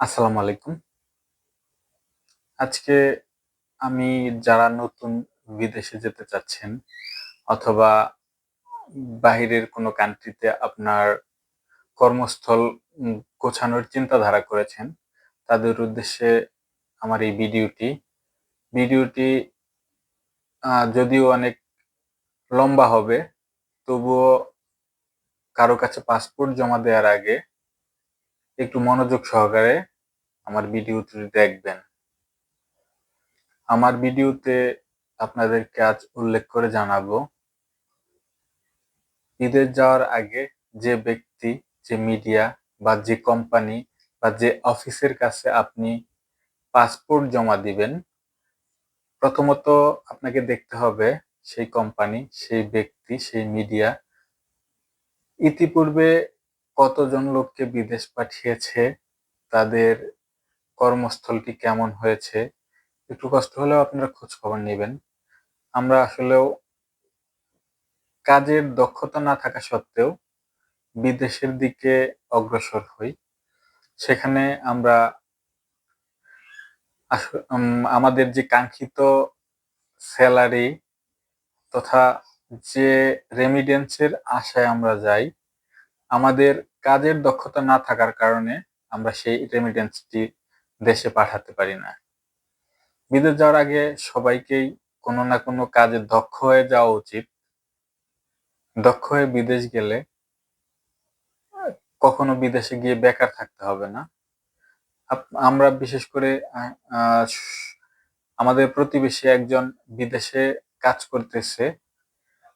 আসসালামু আলাইকুম। আজকে আমি যারা নতুন বিদেশে যেতে চাচ্ছেন অথবা বাহিরের কোনো কান্ট্রিতে আপনার কর্মস্থল গোছানোর চিন্তাধারা করেছেন, তাদের উদ্দেশ্যে আমার এই ভিডিওটি। ভিডিওটি যদিও অনেক লম্বা হবে, তবুও কারও কাছে পাসপোর্ট জমা দেওয়ার আগে একটু মনোযোগ সহকারে আমার ভিডিওটি দেখবেন। আমার ভিডিওতে আপনাদেরকে আজ উল্লেখ করে জানাব ঈদে যাওয়ার আগে যে ব্যক্তি, যে মিডিয়া বা যে কোম্পানি বা যে অফিসের কাছে আপনি পাসপোর্ট জমা দিবেন, প্রথমত আপনাকে দেখতে হবে সেই কোম্পানি, সেই ব্যক্তি, সেই মিডিয়া ইতিপূর্বে কতজন লোককে বিদেশ পাঠিয়েছে, তাদের কর্মস্থলটি কেমন হয়েছে, একটু কষ্ট হলেও আপনারা খোঁজখবর নেবেন আমরা আসলেও কাজের দক্ষতা না থাকা সত্ত্বেও বিদেশের দিকে অগ্রসর হই। সেখানে আমরা আমাদের যে কাঙ্ক্ষিত স্যালারি তথা যে রেমিডেন্সের আশায় আমরা যাই, আমাদের কাজের দক্ষতা না থাকার কারণে আমরা সেই রেমিটেন্সটি দেশে পাঠাতে পারি না। বিদেশ যাওয়ার আগে সবাইকেই কোনো না কোনো কাজে দক্ষ হয়ে যাওয়া উচিত। দক্ষ হয়ে বিদেশ গেলে কখনো বিদেশে গিয়ে বেকার থাকতে হবে না। আমরা বিশেষ করে আমাদের প্রতিবেশী একজন বিদেশে কাজ করতেছে।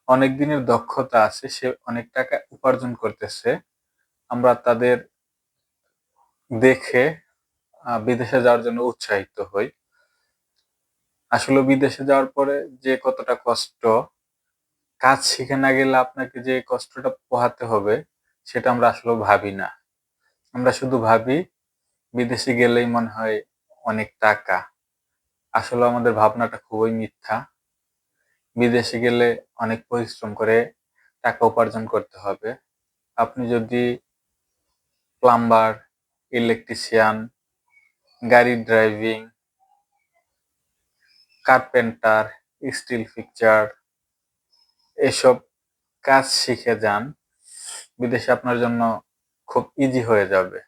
অনেক দিনের দক্ষতা আছে, সে অনেক টাকা উপার্জন করতেছে। আমরা তাদের দেখে বিদেশে যাওয়ার জন্য উৎসাহিত হই। আসলে বিদেশে যাওয়ার পরে যে কতটা কষ্ট, কাজ শিখে না গেলে আপনাকে যে কষ্টটা পোহাতে হবে, সেটা আমরা আসলে ভাবি না। আমরা শুধু ভাবি বিদেশে গেলেই মনে হয় অনেক টাকা। আসলে আমাদের ভাবনাটা খুবই মিথ্যা। বিদেশে গেলে অনেক পরিশ্রম করে টাকা উপার্জন করতে হবে। আপনি যদি প্লাম্বার, ইলেকট্রিশিয়ান, গাড়ি ড্রাইভিং, কার্পেন্টার, স্টিল ফিক্সার এসব কাজ শিখে যান, বিদেশে আপনার জন্য খুব ইজি হয়ে যাবে।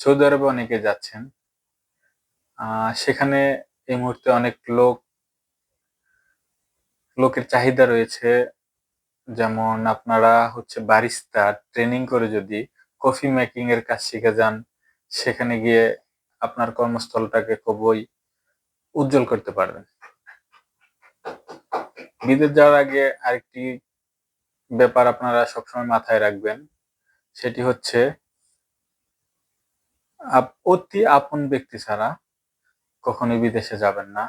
সৌদি আরবে অনেকে যাচ্ছেন। সেখানে এই মুহূর্তে অনেক লোক লোকের চাহিদা রয়েছে। যেমন আপনারা হচ্ছে বারিস্তা ট্রেনিং করে যদি কফি মেকিং এর কাজ শিখে যান, সেখানে গিয়ে আপনার কর্মস্থলটাকে খুবই উজ্জ্বল করতে পারবেন। বিদেশ যাওয়ার আগে আরেকটি ব্যাপার আপনারা সবসময় মাথায় রাখবেন। সেটি হচ্ছে অতি আপন ব্যক্তি ছাড়া কখনোই বিদেশে যাবেন না।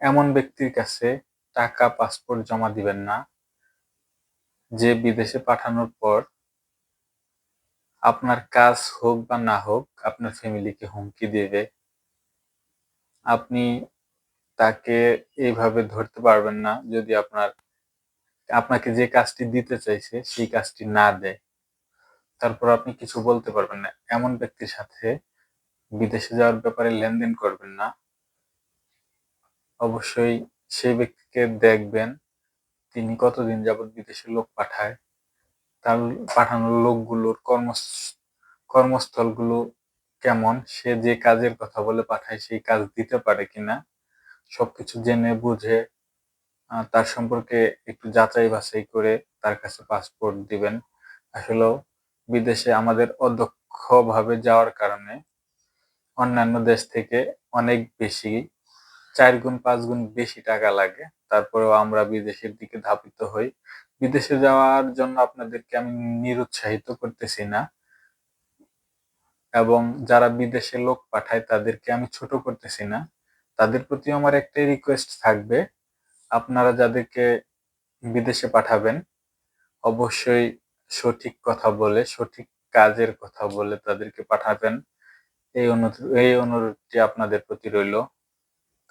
এমন ব্যক্তির কাছে টাকা, পাসপোর্ট জমা দিবেন না, যে বিদেশে পাঠানোর পর আপনার কাজ হোক বা না হোক আপনার ফ্যামিলিকে হুমকি দেবে। আপনি তাকে এইভাবে ধরতে পারবেন না যদি আপনার আপনাকে যে কাজটি দিতে চাইছে সেই কাজটি না দেয়। তারপর আপনি কিছু বলতে পারবেন না। এমন ব্যক্তির সাথে বিদেশে যাওয়ার ব্যাপারে লেনদেন করবেন না। অবশ্যই সেই ব্যক্তিকে দেখবেন তিনি কতদিন যাবৎ বিদেশে লোক পাঠায়। তার পাঠানো লোকগুলোর কর্মস কর্মস্থলগুলো কেমন, সে যে কাজের কথা বলে পাঠায় সেই কাজ দিতে পারে কিনা, সবকিছু জেনে বুঝে তার সম্পর্কে একটু যাচাই বাছাই করে তার কাছে পাসপোর্ট দিবেন। আসলেও বিদেশে আমাদের অদক্ষভাবে যাওয়ার কারণে অন্যান্য দেশ থেকে অনেক বেশি ৪ গুণ পাঁচ গুণ বেশি টাকা লাগে। তারপরেও আমরা বিদেশের দিকে ধাবিত হই। বিদেশে যাওয়ার জন্য আপনাদেরকে আমি নিরুৎসাহিত করতেছি না। এবং যারা বিদেশে লোক পাঠায় তাদেরকে আমি ছোট করতেছি না। তাদের প্রতি আমার একটাই রিকোয়েস্ট থাকবে, আপনারা যাদেরকে বিদেশে পাঠাবেন অবশ্যই সঠিক কথা বলে, সঠিক কাজের কথা বলে তাদেরকে পাঠাবেন। এই অনু এই অনুরোধটি আপনাদের প্রতি রইল।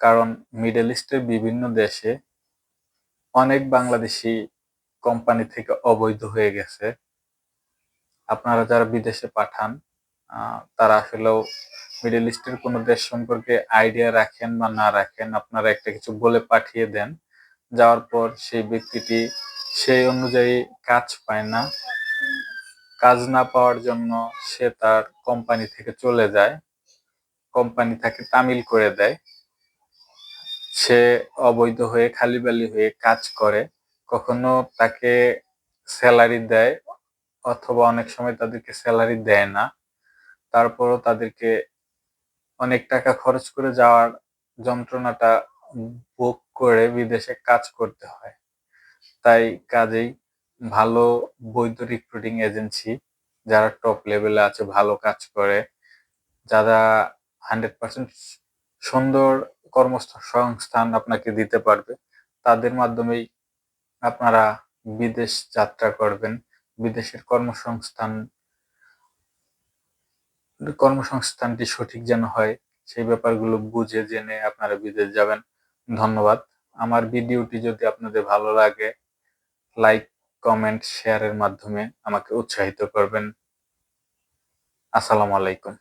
কারণ মিডল ইস্টের বিভিন্ন দেশে অনেক বাংলাদেশি কোম্পানি থেকে অবৈধ হয়ে গেছে। আপনারা যারা বিদেশে পাঠান তারা আসলেও মিডল ইস্টের কোনো দেশ সম্পর্কে আইডিয়া রাখেন বা না রাখেন, আপনারা একটা কিছু বলে পাঠিয়ে দেন। যাওয়ার পর সেই ব্যক্তিটি সেই অনুযায়ী কাজ পায় না। কাজ না পাওয়ার জন্য সে তার কোম্পানি থেকে চলে যায়। কোম্পানি তাকে তামিল করে দেয়। সে অবৈধ হয়ে, খালিবালি হয়ে কাজ করে, কখনো তাকে স্যালারি দেয় অথবা অনেক সময় তাদেরকে স্যালারি দেয় না। তারপরও তাদেরকে অনেক টাকা খরচ করে যাওয়ার যন্ত্রণাটা ভোগ করে বিদেশে কাজ করতে হয়। তাই কাজেই ভালো বৈধ রিক্রুটিং এজেন্সি যারা টপ লেভেলে আছে, ভালো কাজ করে, যারা হান্ড্রেড পার্সেন্ট সুন্দর কর্মসংস্থান আপনাকে দিতে পারবে। তাদের মাধ্যমেই আপনারা বিদেশ যাত্রা করবেন। বিদেশের কর্মসংস্থান, কর্মসংস্থানটি সঠিক যেন হয়, সেই ব্যাপারগুলো বুঝে জেনে আপনারা বিদেশ যাবেন। ধন্যবাদ। আমার ভিডিওটি যদি আপনাদের ভালো লাগে, লাইক, কমেন্ট, শেয়ারের মাধ্যমে আমাকে উৎসাহিত করবেন। আসসালামু আলাইকুম।